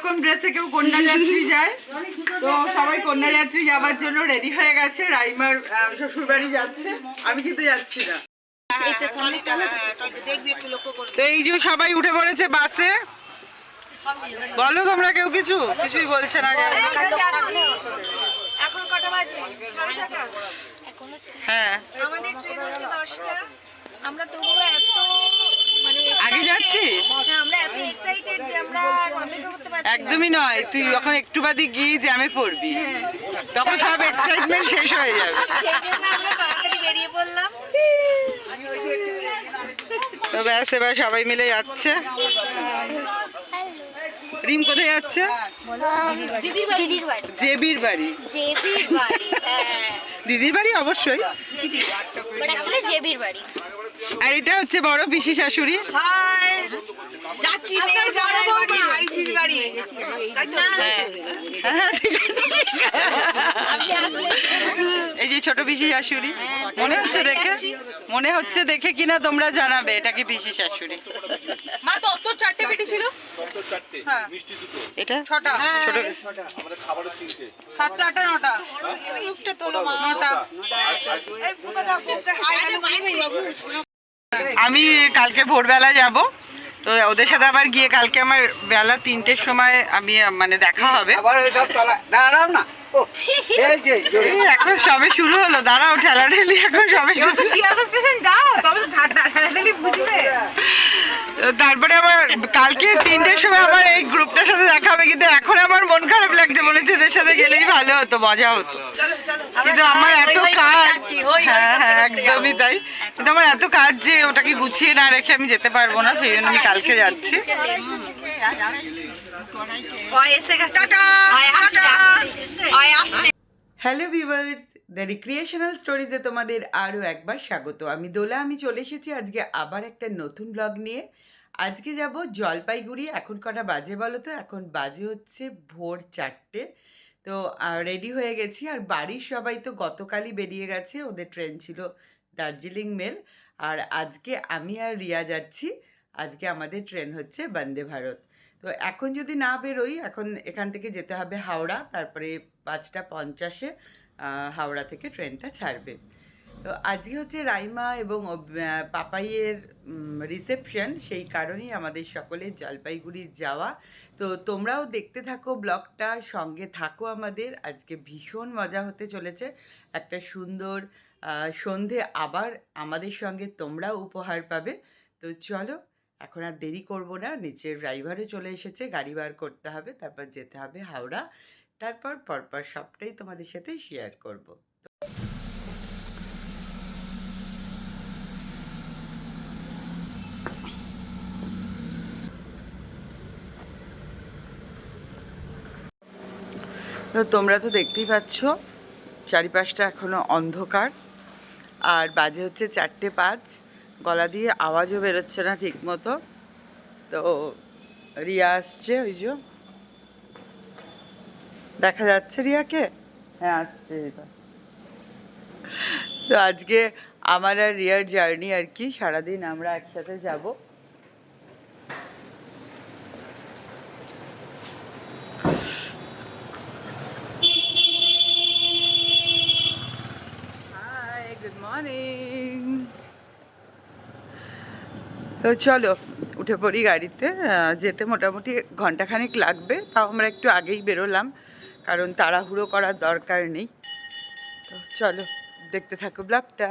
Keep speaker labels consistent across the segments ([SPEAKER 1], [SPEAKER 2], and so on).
[SPEAKER 1] রকম ড্রেসে কেউ কন্যা যাত্রী যায়। তো সবাই কন্যা যাত্রী যাবার জন্য রেডি হয়ে গেছে। রাইমার শ্বশুর বাড়ি যাচ্ছে। আমি কিন্তু যাচ্ছি না। তো এই যে সবাই উঠে পড়েছে বাসে। বলো তোমরা কেউ কিছু? কিছুই বলছে না
[SPEAKER 2] এখন কটা বাজে? সাড়ে ছটা
[SPEAKER 1] হ্যাঁ।
[SPEAKER 2] আমাদের ট্রেন হচ্ছে দশটা। আমরা তবুও এত মানে
[SPEAKER 1] আগে যাচ্ছিস
[SPEAKER 2] হ্যাঁ, আমরা এত এক্সাইটেড যে আমরা আর অপেক্ষা করতে পারছি না
[SPEAKER 1] একদমই নয় তুই যখন একটু বাদে গিয়ে জ্যামে পড়বি। তখন সব এক্সাইটমেন্ট শেষ হয়ে যাবে। তো ব্যাস এবার সবাই মিলে যাচ্ছে। রিম কোথায় যাচ্ছে?
[SPEAKER 3] দিদির বাড়ি।
[SPEAKER 1] জেবির বাড়ি।
[SPEAKER 3] জেবির বাড়ি হ্যাঁ।
[SPEAKER 1] দিদির বাড়ি অবশ্যই।
[SPEAKER 3] বাট অ্যাকচুয়ালি জেবির বাড়ি।
[SPEAKER 1] আর এটা হচ্ছে বড় পিসি শাশুড়ি।
[SPEAKER 2] হাই যাচ্ছি নিয়ে যাওয়ার বাড়ি তাই তো
[SPEAKER 1] হ্যাঁ। এই যে ছোট পিসি শাশুড়ি মনে হচ্ছে দেখে মনে হচ্ছে দেখে কিনা তোমরা জানাবে এটা কি পিসি শাশুড়ি
[SPEAKER 2] মা তো তো চারটে পেটি ছিল হ্যাঁ
[SPEAKER 1] এটা
[SPEAKER 2] ছটা
[SPEAKER 1] ছোট
[SPEAKER 2] সাতটা আটটা নটা মুখটা তোলো মা নটা এই বুকা দাও বুকা হাই হ্যালো
[SPEAKER 1] আমি কালকে ভোরবেলা যাব তো ওদের সাথে আবার গিয়ে কালকে আমার বেলা তিনটের সময় আমি মানে দেখা হবে।
[SPEAKER 4] আবার
[SPEAKER 1] এখন সবে শুরু হলো দাঁড়াও ঠেলা ঠেলি এখন সবে তারপরে আবার কালকে তিনটের সময় আমার এই গ্রুপটার সাথে দেখা হবে কিন্তু এখন আমার মন খারাপ লাগছে মনে হচ্ছে এদের সাথে গেলেই ভালো হতো মজা হতো। কিন্তু আমার এত কাজ হ্যাঁ হ্যাঁ একদমই তাই। কিন্তু আমার এত কাজ যে ওটাকে গুছিয়ে না রেখে আমি যেতে পারব না সেই জন্য আমি কালকে যাচ্ছি। হ্যালো ভিউয়ার্স দ্য রিক্রিয়েশনাল স্টোরিজে তোমাদের আরও একবার স্বাগত। আমি দোলা আমি চলে এসেছি আজকে আবার একটা নতুন ব্লগ নিয়ে। আজকে যাব জলপাইগুড়ি। এখন কটা বাজে বলো তো? এখন বাজে হচ্ছে ভোর চারটে। তো রেডি হয়ে গেছি। আর বাড়ির সবাই তো গতকালই বেরিয়ে গেছে, ওদের ট্রেন ছিল দার্জিলিং মেল আর আজকে আমি আর রিয়া যাচ্ছি, আজকে আমাদের ট্রেন হচ্ছে বন্দে ভারত। তো এখন যদি না বেরোই, এখন এখান থেকে যেতে হবে হাওড়া, তারপরে পাঁচটা পঞ্চাশে হাওড়া থেকে ট্রেনটা ছাড়বে। তো আজকে হচ্ছে রাইমা এবং পাপাইয়ের রিসেপশন সেই কারণেই আমাদের সকলের জলপাইগুড়ি যাওয়া। তো তোমরাও দেখতে থাকো ব্লগটা, সঙ্গে থাকো আমাদের। আজকে ভীষণ মজা হতে চলেছে। একটা সুন্দর সন্ধে আবার আমাদের সঙ্গে তোমরাও উপহার পাবে। তো চলো, এখন আর দেরি করব না। নিচের ড্রাইভারও চলে এসেছে, গাড়ি বার করতে হবে, তারপর যেতে হবে হাওড়া। তারপর পরপর সবটাই তোমাদের সাথে শেয়ার করব। তো তোমরা তো দেখতেই পাচ্ছ, চারিপাশটা এখনও অন্ধকার। আর বাজে হচ্ছে চারটে পাঁচ, গলা দিয়ে আওয়াজও বেরোচ্ছে না ঠিক মতো তো রিয়া আসছে, ওই যে। দেখা যাচ্ছে রিয়াকে? হ্যাঁ আসছে তো আজকে আমার আর রিয়ার জার্নি আর কি, সারাদিন আমরা একসাথে যাব। তো চলো, উঠে পড়ি গাড়িতে যেতে মোটামুটি ঘন্টাখানেক লাগবে, তাও আমরা একটু আগেই বেরোলাম, কারণ তাড়াহুড়ো করার দরকার নেই। তো চলো, দেখতে থাকো ব্লগটা।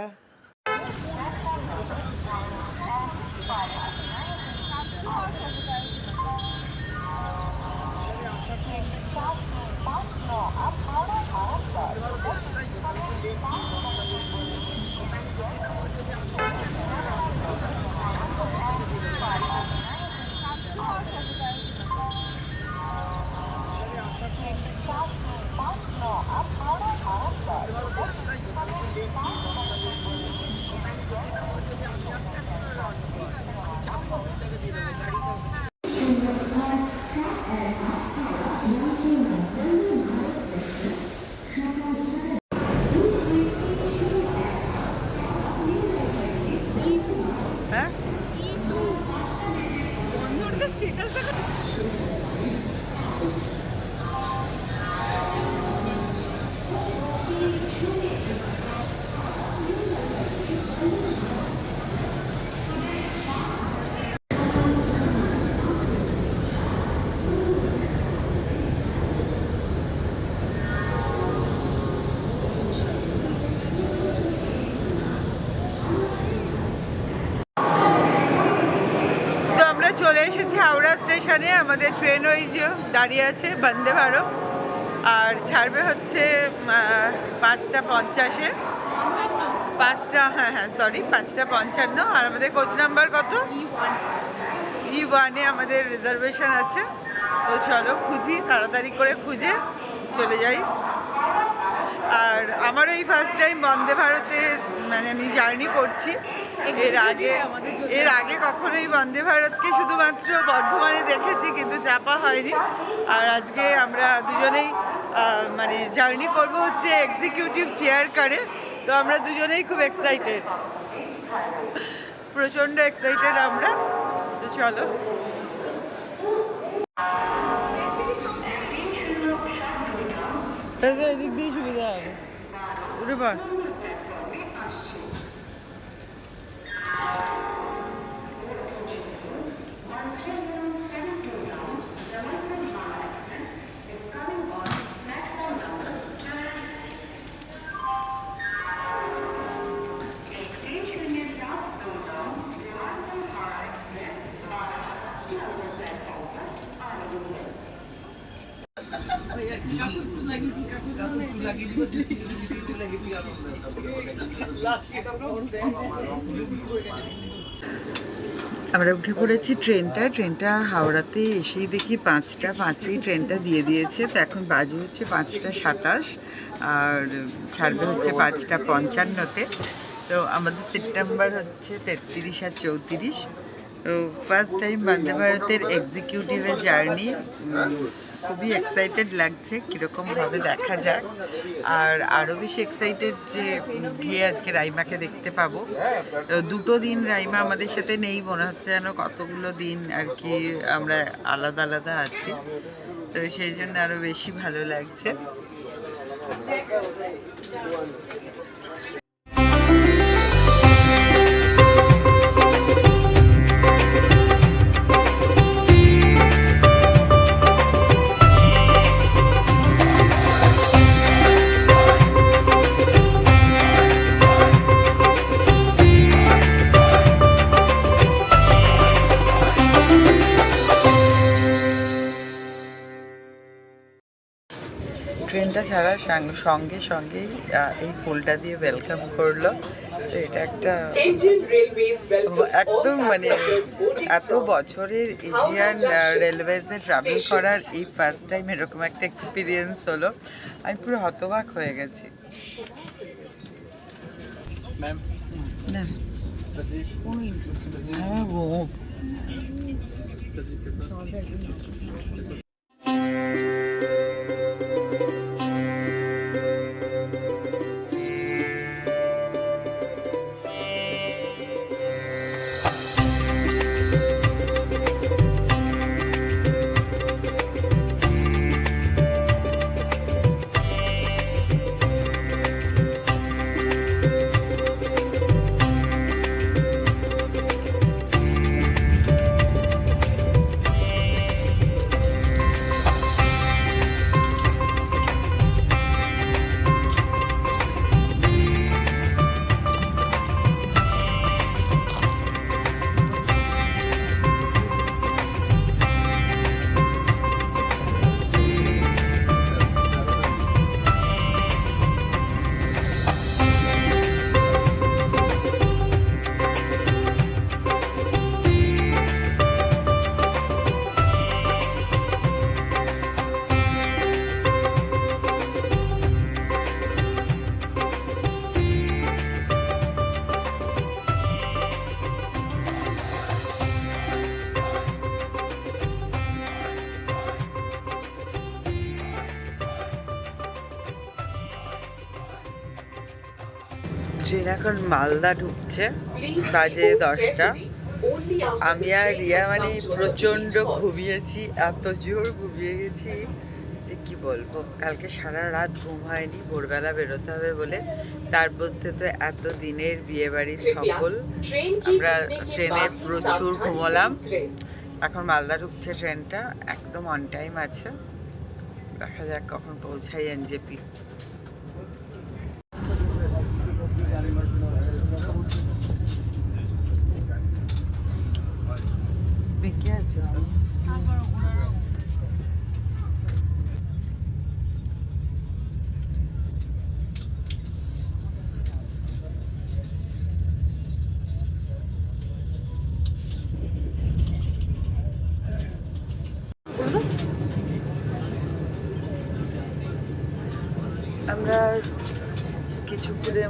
[SPEAKER 1] আমাদের ট্রেন ওই যে দাঁড়িয়ে আছে বন্দে ভারত। আর ছাড়বে হচ্ছে পাঁচটা পঞ্চাশে। পাঁচটা হ্যাঁ হ্যাঁ সরি পাঁচটা পঞ্চান্ন। আর আমাদের কোচ নাম্বার কত? ই ওয়ানে আমাদের রিজার্ভেশন আছে। তো চলো খুঁজি তাড়াতাড়ি করে খুঁজে চলে যাই। আর আমারও এই ফার্স্ট টাইম বন্দে ভারতে মানে আমি জার্নি করছি। এর আগে এর আগে কখনোই বন্দে ভারতকে শুধুমাত্র বর্ধমানে দেখেছি কিন্তু চাপা হয়নি। আর আজকে আমরা দুজনেই মানে জার্নি করব হচ্ছে এক্সিকিউটিভ চেয়ার কারে। তো আমরা দুজনেই খুব এক্সাইটেড প্রচণ্ড এক্সাইটেড আমরা। তো চলো। এদিক দিয়ে সুবিধা হবে উঠে আমরা উঠে পড়েছি ট্রেনটা। ট্রেনটা হাওড়াতে এসেই দেখি পাঁচটা, পাঁচেই ট্রেনটা দিয়ে দিয়েছে। তো এখন বাজে হচ্ছে পাঁচটা সাতাশ, আর ছাড়বে হচ্ছে পাঁচটা পঞ্চান্নতে। তো আমাদের সেপ্টেম্বর হচ্ছে তেত্রিশ আর চৌত্রিশ। তো ফার্স্ট টাইম বন্দে ভারতের এক্সিকিউটিভের জার্নি খুবই এক্সাইটেড লাগছে কীরকমভাবে দেখা যাক। আর আরও বেশি এক্সাইটেড যে গিয়ে আজকে রাইমাকে দেখতে পাবো। দুটো দিন রাইমা আমাদের সাথে নেই, মনে হচ্ছে যেন কতগুলো দিন আর কি আমরা আলাদা আলাদা আছি। তো সেই জন্য আরও বেশি ভালো লাগছে। সঙ্গে সঙ্গেই এই ফুলটা দিয়ে ওয়েলকাম করল। এটা একটা একদম মানে এত বছরের ইন্ডিয়ান রেলওয়েজে ট্রাভেল করার এই ফার্স্ট টাইম এরকম একটা এক্সপিরিয়েন্স হলো। আমি পুরো হতবাক হয়ে গেছি। না আমার ট্রেন এখন মালদা ঢুকছে, বাজে দশটা। আমি আর রিয়া মানে প্রচণ্ড ঘুমিয়েছি, এত জোর ঘুমিয়ে গেছি যে কি বলব, কালকে সারা রাত ঘুম হয়নি, ভোরবেলা বেরোতে হবে বলে। তার মধ্যে তো এত দিনের বিয়ে বাড়ির সকল আমরা ট্রেনে প্রচুর ঘুমোলাম। এখন মালদা ঢুকছে ট্রেনটা, একদম অন টাইম আছে। দেখা যাক কখন পৌঁছাই এনজেপি বেঁকে আছে তো আমরা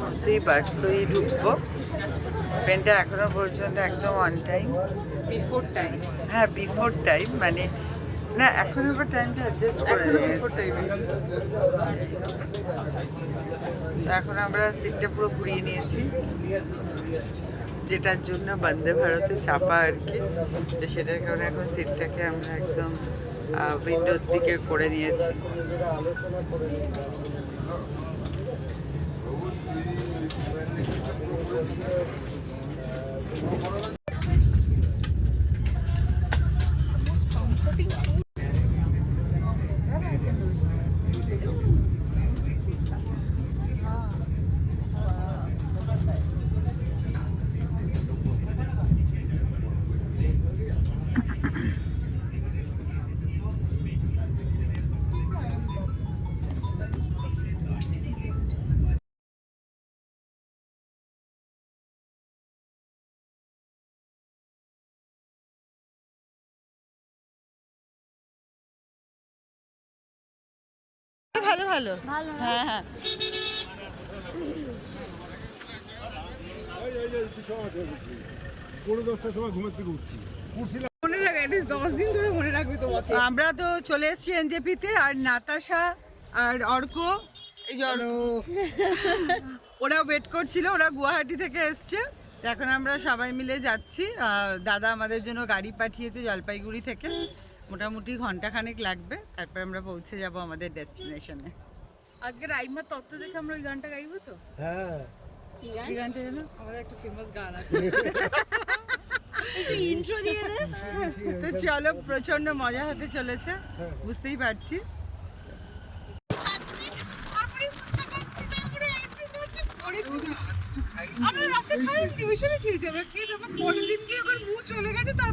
[SPEAKER 1] মধ্যেই বার্সই ঢুকবো। ট্রেনটা এখনও পর্যন্ত একদম অন টাইম
[SPEAKER 2] বিফোর টাইম
[SPEAKER 1] হ্যাঁ বিফোর টাইম মানে না এখন আবার টাইমটা অ্যাডজাস্ট করে এখন আমরা সিটটা পুরো ঘুরিয়ে নিয়েছি। যেটার জন্য বন্দে ভারতে চাপা আর কি। তো সেটার কারণে এখন সিটটাকে আমরা একদম উইন্ডোর দিকে করে নিয়েছি
[SPEAKER 2] Thank you. ধরে মনে রাখবে তোমাকে
[SPEAKER 1] আমরা তো চলে এসেছি এনজেপিতে আর নাতাশা আর অর্ক ওরা ওয়েট করছিল ওরা গুয়াহাটি থেকে এসছে। এখন আমরা সবাই মিলে যাচ্ছি আর দাদা আমাদের জন্য গাড়ি পাঠিয়েছে জলপাইগুড়ি থেকে। মোটামুটি ঘন্টাখানেক লাগবে তারপর আমরা পৌঁছে যাব আমাদের ডেস্টিনেশনে
[SPEAKER 2] আজকে রাইমার তত্ত্ব দেখে আমরা ওই গানটা গাইবো তো?
[SPEAKER 5] হ্যাঁ।
[SPEAKER 1] কি গানটা যেন
[SPEAKER 2] আমাদের একটা ফেমাস গান আছে।
[SPEAKER 3] ইন্ট্রো দিয়ে দে।
[SPEAKER 1] তো চলো প্রচণ্ড মজা হতে চলেছে বুঝতেই পারছি।
[SPEAKER 2] আমরা রাতে খাইছি ওই সময় খেয়েছি আমরা খেয়ে তারপর পরের দিন গিয়ে ওখানে মুখ চলে গেছে তার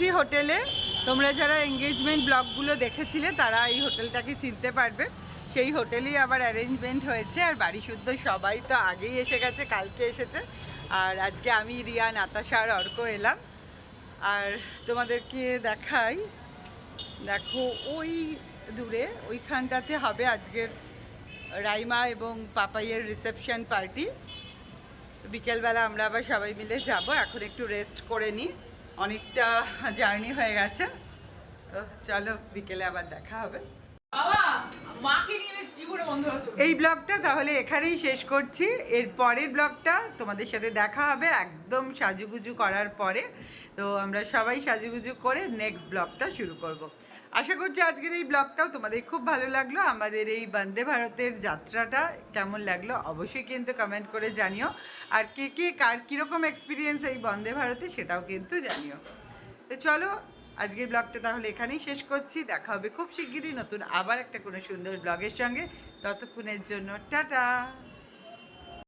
[SPEAKER 1] পৌঁছে হোটেলে। তোমরা যারা এঙ্গেজমেন্ট ব্লগগুলো দেখেছিলে, তারা এই হোটেলটাকে চিনতে পারবে। সেই হোটেলেই আবার অ্যারেঞ্জমেন্ট হয়েছে, আর বাড়ি শুদ্ধ সবাই তো আগেই এসে গেছে, কালকে এসেছে। আর আজকে আমি রিয়া, নাতাশা আর অর্ক এলাম। আর তোমাদেরকে দেখাই, দেখো ওই দূরে, ওইখানটাতে হবে আজকের রাইমা এবং পাপাইয়ের রিসেপশন পার্টি বিকেলবেলা আমরা আবার সবাই মিলে যাব, এখন একটু রেস্ট করে নিই। অনেকটা জার্নি হয়ে গেছে। তো চলো বিকেলে আবার দেখা হবে। এই ব্লগটা তাহলে এখানেই শেষ করছি। এর পরের ব্লগটা তোমাদের সাথে দেখা হবে একদম সাজুগুজু করার পরে। তো আমরা সবাই সাজুগুজু করে নেক্সট ব্লগটা শুরু করব। আশা করছি আজকের এই ব্লগটাও তোমাদের খুব ভালো লাগল। আমাদের এই বন্দে ভারতের যাত্রাটা কেমন লাগল অবশ্যই কিন্তু কমেন্ট করে জানিও। আর কে কে কার কীরকম এক্সপিরিয়েন্স এই বন্দে ভারতে সেটাও কিন্তু জানিও। তো চলো, আজকের ব্লগটা তাহলে এখানেই শেষ করছি। দেখা হবে খুব শিগগিরই নতুন আবার একটা কোনো সুন্দর ব্লগের সঙ্গে। ততক্ষণের জন্য টাটা।